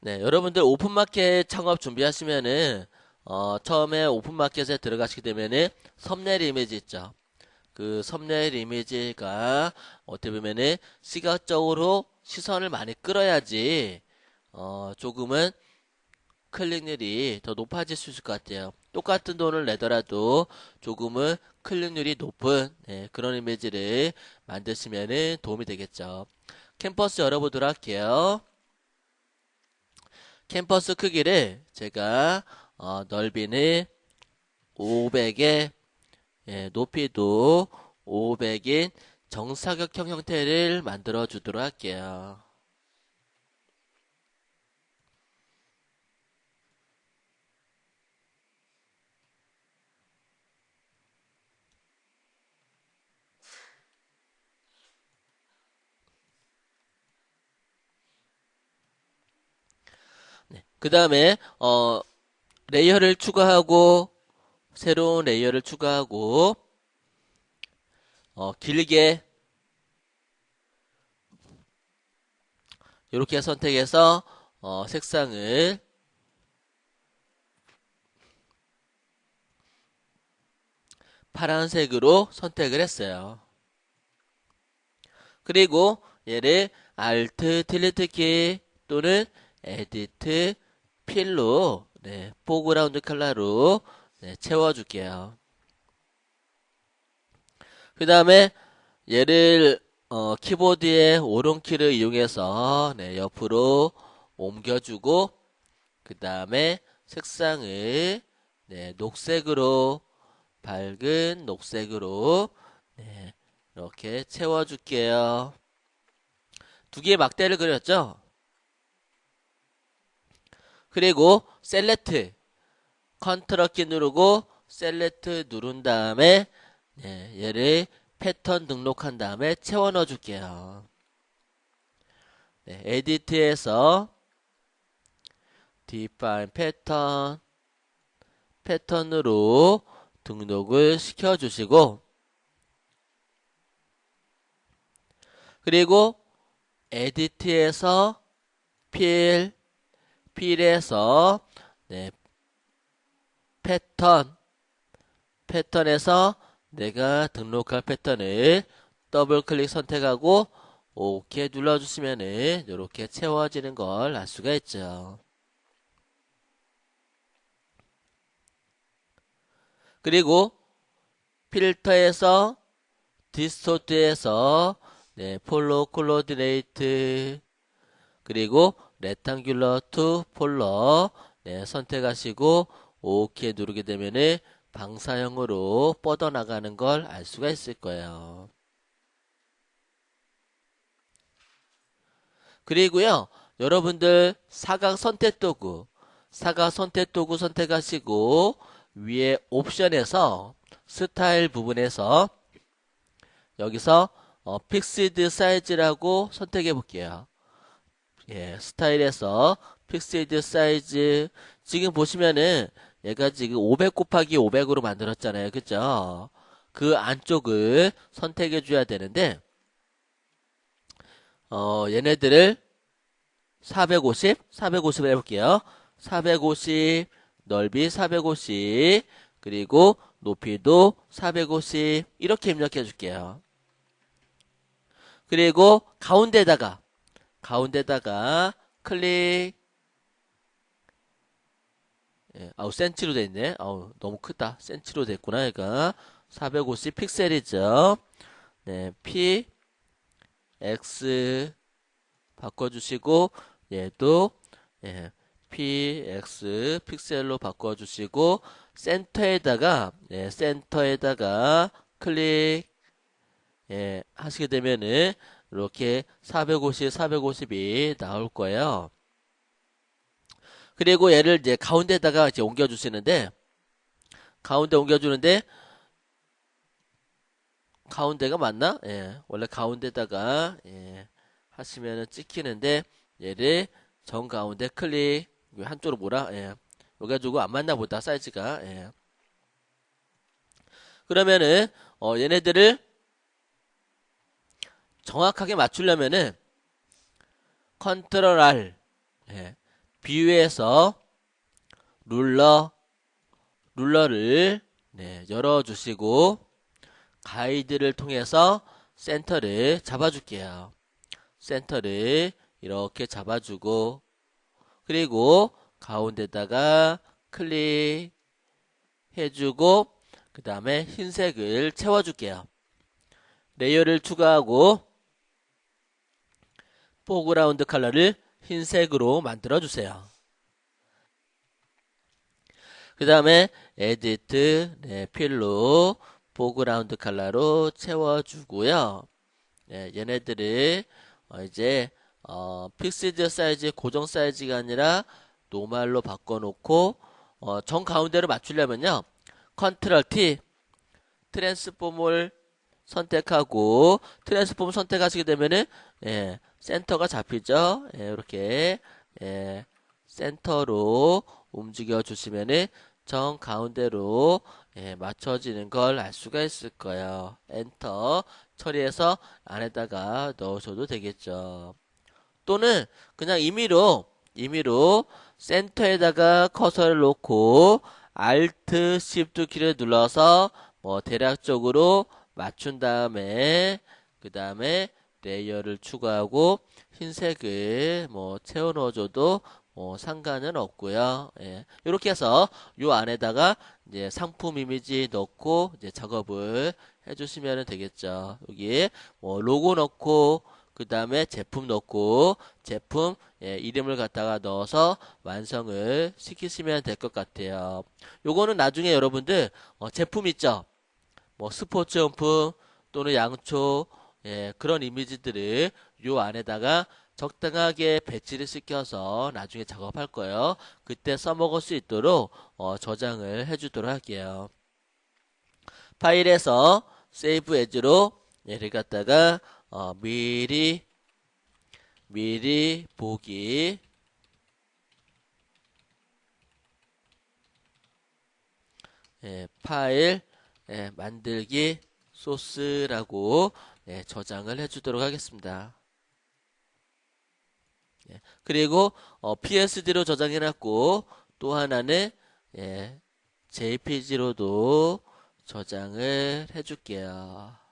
네, 여러분들 오픈마켓 창업 준비하시면은 어, 처음에 오픈마켓에 들어가시게 되면은 썸네일 이미지 있죠. 그 썸네일 이미지가 어떻게 보면은 시각적으로 시선을 많이 끌어야지 어, 조금은 클릭률이 더 높아질 수 있을 것 같아요. 똑같은 돈을 내더라도 조금은 클릭률이 높은 네, 그런 이미지를 만드시면 도움이 되겠죠. 캠퍼스 열어보도록 할게요. 캠퍼스 크기를 제가 어, 넓이는 500에 예, 높이도 500인 정사각형 형태를 만들어 주도록 할게요. 그 다음에 어, 레이어를 추가하고 새로운 레이어를 추가하고 어, 길게 이렇게 선택해서 어, 색상을 파란색으로 선택을 했어요. 그리고 얘를 Alt, Delete 키 또는 Edit, 필로 네, 포그라운드 컬러로 네, 채워줄게요. 그 다음에 얘를 어, 키보드의 오른키를 이용해서 네, 옆으로 옮겨주고 그 다음에 색상을 네, 녹색으로 밝은 녹색으로 네, 이렇게 채워줄게요. 두 개의 막대를 그렸죠? 그리고 셀렉트 컨트롤 키 누르고 셀렉트 누른 다음에 네, 얘를 패턴 등록한 다음에 채워 넣어 줄게요. 네, 에디트에서 define 패턴 패턴으로 등록을 시켜 주시고 그리고 에디트에서 필 필에서 네, 패턴 패턴에서 내가 등록할 패턴을 더블 클릭 선택하고 오케이 눌러주시면은 이렇게 채워지는 걸 알 수가 있죠. 그리고 필터에서 디스토트에서 네, 폴로 콜로디네이트 그리고 폴러 네, 선택하시고 오케이 누르게 되면은 방사형으로 뻗어나가는 걸 알 수가 있을 거예요. 그리고요, 여러분들 사각 선택 도구, 사각 선택 도구 선택하시고 위에 옵션에서 스타일 부분에서 여기서 어, 픽스드 사이즈라고 선택해 볼게요. 예, 스타일에서 픽스드 사이즈 지금 보시면은 얘가 지금 500 곱하기 500으로 만들었잖아요. 그죠? 그 안쪽을 선택해 줘야 되는데 어, 얘네들을 450, 450을 해볼게요. 450, 넓이 450, 그리고 높이도 450, 이렇게 입력해 줄게요. 그리고 가운데다가, 가운데다가 클릭, 예, 아우, 센치로 돼 있네. 아우, 너무 크다. 센치로 됐구나, 얘가. 450 픽셀이죠. 네, P, X 바꿔주시고, 얘도, 예, PX 픽셀로 바꿔주시고, 센터에다가, 예, 센터에다가 클릭, 예, 하시게 되면은, 이렇게 450, 450이 나올 거예요. 그리고 얘를 이제 가운데다가 이제 옮겨주시는데, 가운데 옮겨주는데, 가운데가 맞나? 예, 원래 가운데다가, 예, 하시면은 찍히는데, 얘를 정 가운데 클릭, 한쪽으로 몰아, 예. 여기 가지고 안 맞나 보다, 사이즈가, 예. 그러면은, 어, 얘네들을 정확하게 맞추려면은, 컨트롤 R, 예. 비유에서 룰러 룰러를 네, 열어주시고 가이드를 통해서 센터를 잡아줄게요. 센터를 이렇게 잡아주고 그리고 가운데다가 클릭 해주고 그 다음에 흰색을 채워줄게요. 레이어를 추가하고 포그라운드 컬러를 흰색으로 만들어 주세요. 그 다음에 에디트 네, 필로 포그라운드 컬러로 채워주고요. 네, 얘네들을 어, 이제 어, 픽스드 사이즈 고정 사이즈가 아니라 노말로 바꿔놓고 어, 정 가운데로 맞추려면요. 컨트롤 T 트랜스폼을 선택하고 트랜스폼 선택하시게 되면은 예, 센터가 잡히죠. 예, 이렇게 예, 센터로 움직여 주시면은 정 가운데로 예, 맞춰지는 걸 알 수가 있을 거예요. 엔터 처리해서 안에다가 넣으셔도 되겠죠. 또는 그냥 임의로 임의로 센터에다가 커서를 놓고 Alt Shift 키를 눌러서 뭐 대략적으로 맞춘 다음에 그 다음에 레이어를 추가하고 흰색을 뭐 채워 넣어줘도 뭐 상관은 없고요. 예. 이렇게 해서 요 안에다가 이제 상품 이미지 넣고 이제 작업을 해주시면 되겠죠. 여기 뭐 로고 넣고 그 다음에 제품 넣고 제품 예, 이름을 갖다가 넣어서 완성을 시키시면 될 것 같아요. 요거는 나중에 여러분들 어, 제품 있죠. 뭐 스포츠 용품 또는 양초 예, 그런 이미지들을 요 안에다가 적당하게 배치를 시켜서 나중에 작업할 거예요. 그때 써먹을 수 있도록 어, 저장을 해주도록 할게요. 파일에서 세이브 에즈로 얘를 갖다가 어, 미리 미리 보기 예, 파일 예, 만들기 소스라고 예, 저장을 해주도록 하겠습니다. 예, 그리고 어, PSD로 저장해놨고 또 하나는 예, JPG로도 저장을 해줄게요.